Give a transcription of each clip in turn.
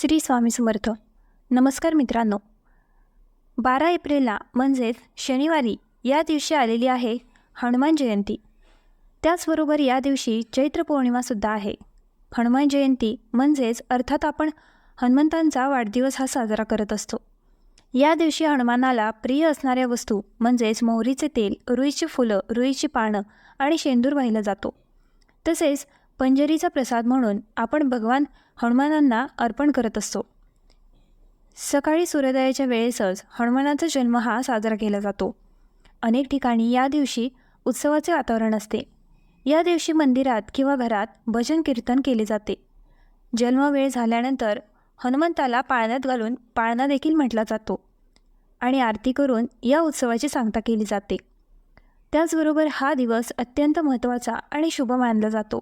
श्री स्वामी समर्थ. नमस्कार मित्रांनो. बारा एप्रिलला म्हणजेच शनिवारी या दिवशी आलेली आहे हनुमान जयंती. त्याचबरोबर या दिवशी चैत्र पौर्णिमासुद्धा आहे. हनुमान जयंती म्हणजेच अर्थात आपण हनुमंतांचा वाढदिवस हा साजरा करत असतो. या दिवशी हनुमानाला प्रिय असणाऱ्या वस्तू म्हणजेच मोहरीचे तेल रुईची फुलं रुईची पानं आणि शेंदूर वाहिला जातो. तसेच पंजरीचा प्रसाद म्हणून आपण भगवान हनुमानांना अर्पण करत असतो. सकाळी सूर्योदयाच्या वेळेसच हनुमानाचा जन्म हा साजरा केला जातो. अनेक ठिकाणी या दिवशी उत्सवाचे वातावरण असते. या दिवशी मंदिरात किंवा घरात भजन कीर्तन केले जाते. जन्मवेळ झाल्यानंतर हनुमंताला पाळण्यात घालून पाळणा देखील म्हटला जातो आणि आरती करून या उत्सवाची सांगता केली जाते. त्याचबरोबर हा दिवस अत्यंत महत्त्वाचा आणि शुभ मानला जातो.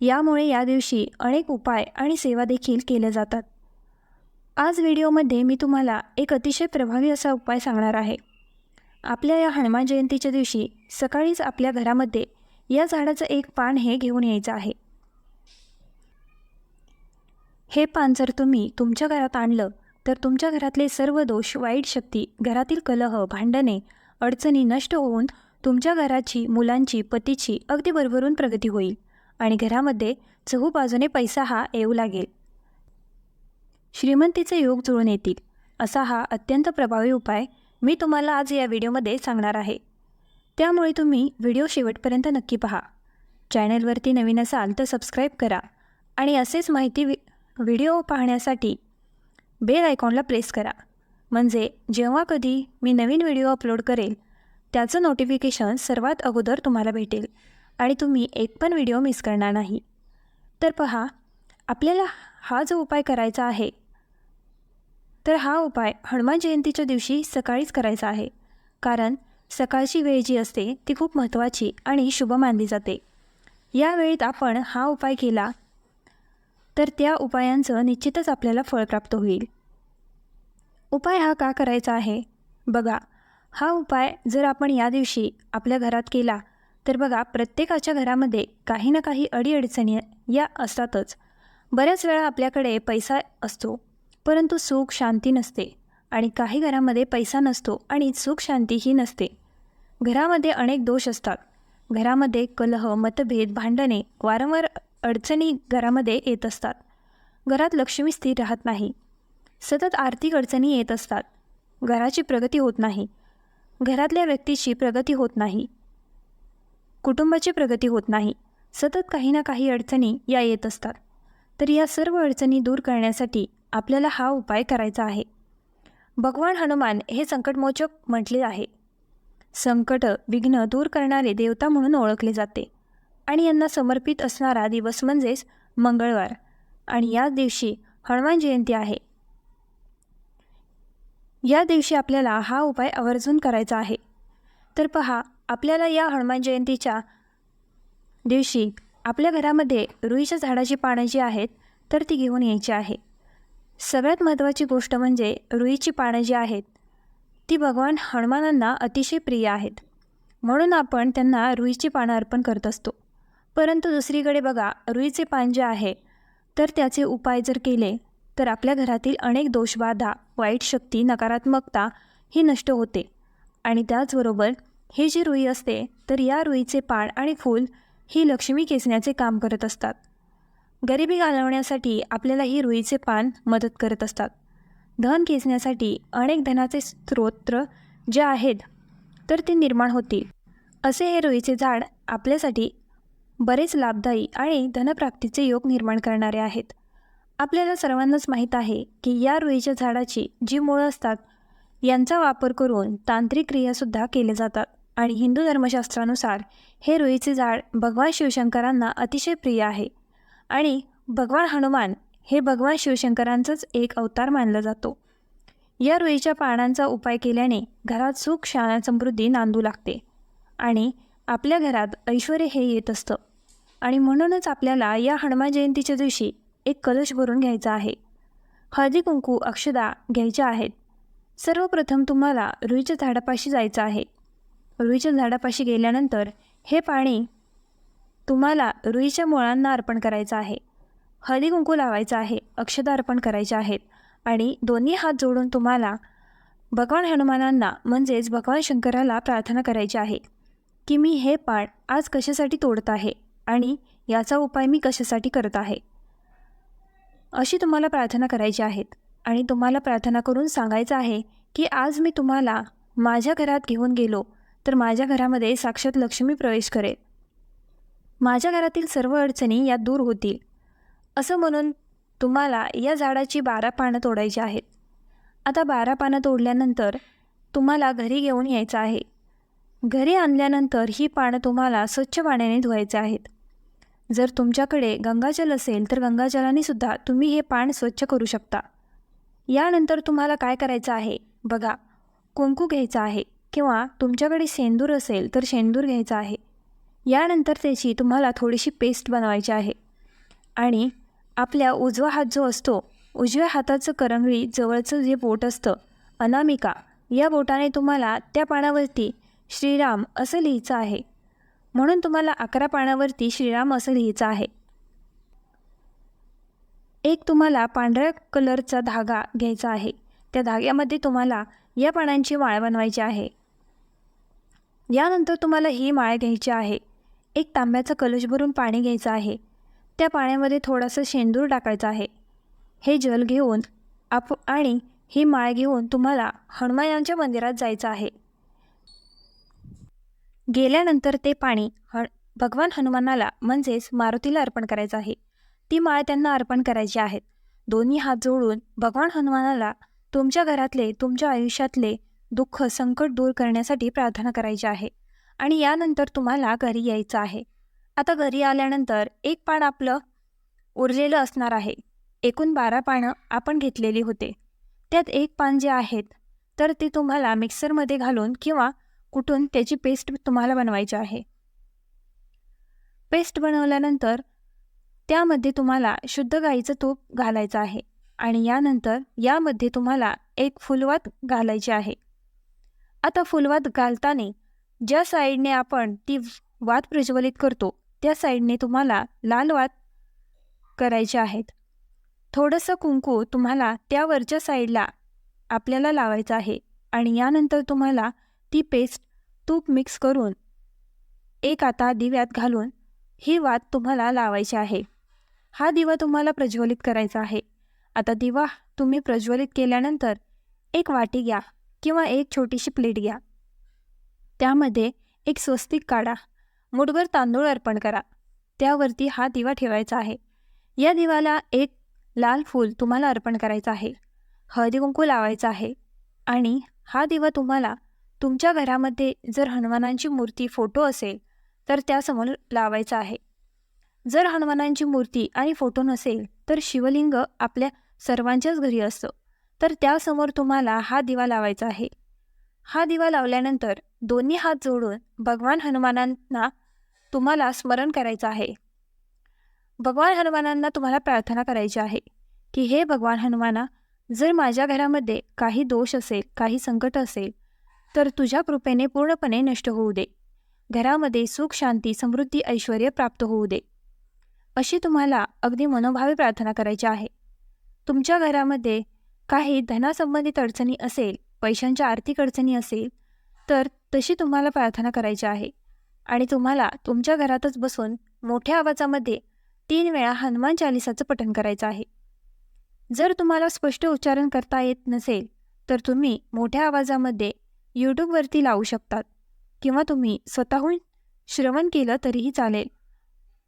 यामुळे या दिवशी अनेक उपाय आणि सेवा देखील केल्या जातात. आज व्हिडिओमध्ये मी तुम्हाला एक अतिशय प्रभावी असा उपाय सांगणार आहे. आपल्या या हनुमान जयंतीच्या दिवशी सकाळीच आपल्या घरामध्ये या झाडाचं एक पान हे घेऊन यायचं आहे. हे पान जर तुम्ही तुमच्या घरात आणलं तर तुमच्या घरातले सर्व दोष वाईट शक्ती घरातील कलह भांडणे अडचणी नष्ट होऊन तुमच्या घराची मुलांची पतीची अगदी भरभरून प्रगती होईल. आणि घरामध्ये चहूबाजूने पैसा हा येऊ लागेल. श्रीमंतीचे योग जुळून येतील असा हा अत्यंत प्रभावी उपाय मी तुम्हाला आज या व्हिडिओमध्ये सांगणार आहे. त्यामुळे तुम्ही व्हिडिओ शेवटपर्यंत नक्की पहा. चॅनलवरती नवीन असाल तर सबस्क्राईब करा आणि असेच माहिती वि व्हिडिओ पाहण्यासाठी बेल आयकॉनला प्रेस करा. म्हणजे जेव्हा कधी मी नवीन व्हिडिओ अपलोड करेल त्याचं नोटिफिकेशन सर्वात अगोदर तुम्हाला भेटेल. आणि तुम्ही एक पण व्हिडिओ मिस करणार नाही. तर पहा आपल्याला हा जो उपाय करायचा आहे तर हा उपाय हनुमान जयंतीच्या दिवशी सकाळीच करायचा आहे. कारण सकाळची वेळ जी असते ती खूप महत्त्वाची आणि शुभ मानली जाते. या वेळेत आपण हा उपाय केला तर त्या उपायांचं निश्चितच आपल्याला फळ प्राप्त होईल. उपाय हा का करायचा आहे? बघा हा उपाय जर आपण या दिवशी आपल्या घरात केला तर बघा प्रत्येकाच्या घरामध्ये काही ना काही अडीअडचणी या असतातच. बऱ्याच वेळा आपल्याकडे पैसा असतो परंतु सुख शांती नसते आणि काही घरामध्ये पैसा नसतो आणि सुख शांतीही नसते. घरामध्ये अनेक दोष असतात. घरामध्ये कलह मतभेद भांडणे वारंवार अडचणी घरामध्ये येत असतात. घरात लक्ष्मी स्थिर राहत नाही. सतत आर्थिक अडचणी येत असतात. घराची प्रगती होत नाही. घरातल्या व्यक्तीची प्रगती होत नाही. कुटुंबाची प्रगती होत नाही. सतत काही ना काही अडचणी या येत असतात. तर या सर्व अडचणी दूर करण्यासाठी आपल्याला हा उपाय करायचा आहे. भगवान हनुमान हे संकटमोचक म्हटले आहे. संकट विघ्न दूर करणारे देवता म्हणून ओळखले जाते. आणि यांना समर्पित असणारा दिवस म्हणजेच मंगळवार. आणि या दिवशी हनुमान जयंती आहे. या दिवशी आपल्याला हा उपाय आवर्जून करायचा आहे. तर पहा आपल्याला या हनुमान जयंतीच्या दिवशी आपल्या घरामध्ये रुईच्या झाडाची पानं जी आहेत तर ती घेऊन यायची आहे. सगळ्यात महत्त्वाची गोष्ट म्हणजे रुईची पानं जी आहेत ती भगवान हनुमानांना अतिशय प्रिय आहेत. म्हणून आपण त्यांना रुईची पानं अर्पण करत असतो. परंतु दुसरीकडे बघा रुईचे पान जे आहे तर त्याचे उपाय जर केले तर आपल्या घरातील अनेक दोषबाधा वाईट शक्ती नकारात्मकता ही नष्ट होते. आणि त्याचबरोबर ही जी रुई असते तर या रुईचे पान आणि फूल ही लक्ष्मी खेचण्याचे काम करत असतात. गरिबी घालवण्यासाठी आपल्याला ही रुईचे पान मदत करत असतात. धन खेचण्यासाठी अनेक धनाचे स्त्रोत्र जे आहेत तर ते निर्माण होतील. असे हे रुईचे झाड आपल्यासाठी बरेच लाभदायी आणि धनप्राप्तीचे योग निर्माण करणारे आहेत. आपल्याला सर्वांनाच माहीत आहे की या रुईच्या झाडाची जी मुळं असतात यांचा वापर करून तांत्रिक क्रियासुद्धा केल्या जातात. आणि हिंदू धर्मशास्त्रानुसार हे रुईचे झाड भगवान शिवशंकरांना अतिशय प्रिय आहे. आणि भगवान हनुमान हे भगवान शिवशंकरांचाच एक अवतार मानला जातो. या रुईच्या पानांचा उपाय केल्याने घरात सुख शाळा समृद्धी नांदू लागते आणि आपल्या घरात ऐश्वर हे येत असतं. आणि म्हणूनच आपल्याला या हनुमान जयंतीच्या दिवशी एक कलश भरून घ्यायचा आहे. हळदी कुंकू अक्षदा घ्यायच्या आहेत. सर्वप्रथम तुम्हाला रुईच्या झाडापाशी जायचं आहे. रुईच्या झाडापाशी गेल्यानंतर हे पाणी तुम्हाला रुईच्या मुळांना अर्पण करायचं आहे. हळदी कुंकू लावायचं आहे अक्षता अर्पण करायचे आहेत आणि दोन्ही हात जोडून तुम्हाला भगवान हनुमानांना म्हणजेच भगवान शंकराला प्रार्थना करायची आहे की मी हे पाण आज कशासाठी तोडत आहे आणि याचा उपाय मी कशासाठी करत आहे. अशी तुम्हाला प्रार्थना करायची आहेत आणि तुम्हाला प्रार्थना करून सांगायचं आहे की आज मी तुम्हाला माझ्या घरात घेऊन गेलो तर माझ्या घरामध्ये साक्षात लक्ष्मी प्रवेश करेल. माझ्या घरातील सर्व अडचणी या दूर होतील. असं म्हणून तुम्हाला या झाडाची बारा पानं तोडायची आहेत. आता बारा पानं तोडल्यानंतर तुम्हाला घरी घेऊन यायचं आहे. घरी आणल्यानंतर ही पानं तुम्हाला स्वच्छ पाण्याने धुवायची आहेत. जर तुमच्याकडे गंगाजल असेल तर गंगाजलाने सुद्धा तुम्ही हे पान स्वच्छ करू शकता. यानंतर तुम्हाला काय करायचं आहे? बघा कुंकू घ्यायचा आहे. किंवा तुमच्याकडे शेंदूर असेल तर शेंदूर घ्यायचा आहे. यानंतर त्याची तुम्हाला थोडीशी पेस्ट बनवायची आहे. आणि आपल्या उजवा हात जो असतो उजव्या हाताचं करंगळी जवळचं जे बोट असतं अनामिका या बोटाने तुम्हाला त्या पानावरती श्रीराम असं लिहायचं आहे. म्हणून तुम्हाला अकरा पानावरती श्रीराम असं लिहायचं आहे. एक तुम्हाला पांढऱ्या कलरचा धागा घ्यायचा आहे. त्या धाग्यामध्ये तुम्हाला या पानांची माळ बनवायची आहे. यानंतर तुम्हाला ही माळ घ्यायची आहे. एक तांब्याचा कलश भरून पाणी घ्यायचं आहे. त्या पाण्यामध्ये थोडंसं शेंदूर टाकायचं आहे. हे जल घेऊन आप आणि ही माळ घेऊन तुम्हाला हनुमानांच्या मंदिरात जायचं आहे. गेल्यानंतर ते पाणी ह भगवान हनुमानाला म्हणजेच मारुतीला अर्पण करायचं आहे. ती माळ त्यांना अर्पण करायची आहेत दोन्ही हात जोडून भगवान हनुमानाला तुमच्या घरातले तुमच्या आयुष्यातले दुःख संकट दूर करण्यासाठी प्रार्थना करायची आहे आणि यानंतर तुम्हाला घरी यायचं आहे. आता घरी आल्यानंतर एक पान आपलं उरलेलं असणार आहे. एकूण बारा पानं आपण घेतलेली होते. त्यात एक पान जे आहेत तर ते तुम्हाला मिक्सरमध्ये घालून किंवा कुठून त्याची पेस्ट तुम्हाला बनवायची आहे. पेस्ट बनवल्यानंतर त्यामध्ये तुम्हाला शुद्ध गाईचं तूप घालायचं आहे. आणि यानंतर यामध्ये तुम्हाला एक फुलवात घालायची आहे. आता फुलवात घालताना ज्या साईडने आपण ती वात प्रज्वलित करतो त्या साईडने तुम्हाला लाल वात करायचे आहेत. थोडंसं कुंकू तुम्हाला त्यावरच्या साईडला आपल्याला लावायचं आहे आणि यानंतर तुम्हाला ती पेस्ट तूप मिक्स करून एक आता दिव्यात घालून ही वात तुम्हाला लावायची आहे. हा दिवा तुम्हाला प्रज्वलित करायचा आहे. आता दिवा तुम्ही प्रज्वलित केल्यानंतर एक वाटी घ्या किंवा एक छोटीशी प्लेट घ्या. त्यामध्ये एक स्वस्तिक काढा. मुठभर तांदूळ अर्पण करा. त्यावरती हा दिवा ठेवायचा आहे. या दिवाला एक लाल फूल तुम्हाला अर्पण करायचं आहे. हळदी कुंकू लावायचं आहे. आणि हा दिवा तुम्हाला तुमच्या घरामध्ये जर हनुमानांची मूर्ती फोटो असेल तर त्यासमोर लावायचा आहे. जर हनुमानांची मूर्ती आणि फोटो नसेल तर शिवलिंग आपल्या सर्वांच्याच घरी असतं. तर त्यासमोर तुम्हाला हा दिवा लावायचा आहे. हा दिवा लावल्यानंतर दोन्ही हात जोडून भगवान हनुमानांना तुम्हाला स्मरण करायचं आहे. भगवान हनुमानांना तुम्हाला प्रार्थना करायची आहे की हे भगवान हनुमाना जर माझ्या घरामध्ये काही दोष असेल काही संकट असेल तर तुझ्या कृपेने पूर्णपणे नष्ट होऊ दे. घरामध्ये सुख शांती समृद्धी ऐश्वर प्राप्त होऊ दे. अशी तुम्हाला अगदी मनोभावे प्रार्थना करायची आहे. तुमच्या घरामध्ये काही धनासंबंधित अडचणी असेल पैशांच्या आर्थिक अडचणी असेल तर तशी तुम्हाला प्रार्थना करायची आहे. आणि तुम्हाला तुमच्या घरातच बसून मोठ्या आवाजामध्ये तीन वेळा हनुमान चालिसाचं पठण करायचं आहे. जर तुम्हाला स्पष्ट उच्चारण करता येत नसेल तर तुम्ही मोठ्या आवाजामध्ये यूट्यूबवरती लावू शकतात किंवा तुम्ही स्वतःहून श्रवण केलं तरीही चालेल.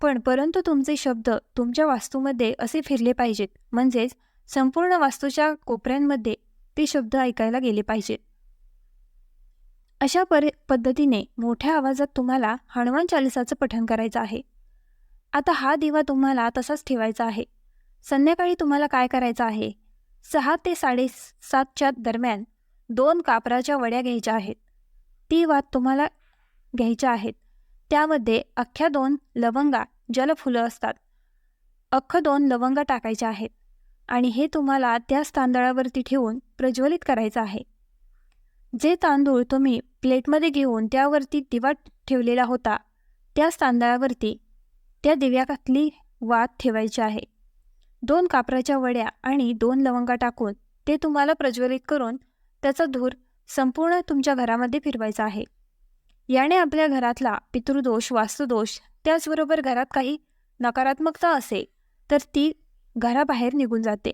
पण परंतु तुमचे शब्द तुमच्या वास्तूमध्ये असे फिरले पाहिजेत. म्हणजेच संपूर्ण वास्तूच्या कोपऱ्यांमध्ये ते शब्द ऐकायला गेले पाहिजेत. अशा परि पद्धतीने मोठ्या आवाजात तुम्हाला हनुमान चालिसाचं पठण करायचं आहे. आता हा दिवा तुम्हाला तसाच ठेवायचा आहे. संध्याकाळी तुम्हाला काय करायचं आहे? सहा ते साडेसातच्या दरम्यान दोन कापराच्या वड्या घ्यायच्या आहेत. ती वात तुम्हाला घ्यायच्या आहेत. त्यामध्ये अख्ख्या दोन लवंगा जलफुलं असतात. अख्खं दोन लवंगा टाकायच्या आहेत आणि हे तुम्हाला त्याच तांदळावरती ठेवून प्रज्वलित करायचं आहे. जे तांदूळ तुम्ही प्लेटमध्ये घेऊन त्यावरती दिवा ठेवलेला होता त्याच तांदळावरती त्या दिव्याकातली वात ठेवायची आहे. दोन कापराच्या वड्या आणि दोन लवंगा टाकून ते तुम्हाला प्रज्वलित करून त्याचा धूर संपूर्ण तुमच्या घरामध्ये फिरवायचा आहे. याने आपल्या घरातला पितृदोष वास्तुदोष त्याचबरोबर घरात काही नकारात्मकता असेल तर ती घराबाहेर निघून जाते.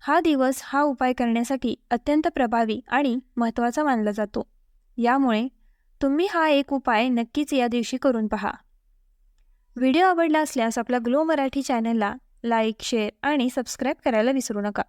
हा दिवस हा उपाय करण्यासाठी अत्यंत प्रभावी आणि महत्त्वाचा मानला जातो. यामुळे तुम्ही हा एक उपाय नक्कीच या दिवशी करून पहा. व्हिडिओ आवडला असल्यास आपल्या ग्लो मराठी चॅनलला लाईक शेअर आणि सबस्क्राईब करायला विसरू नका.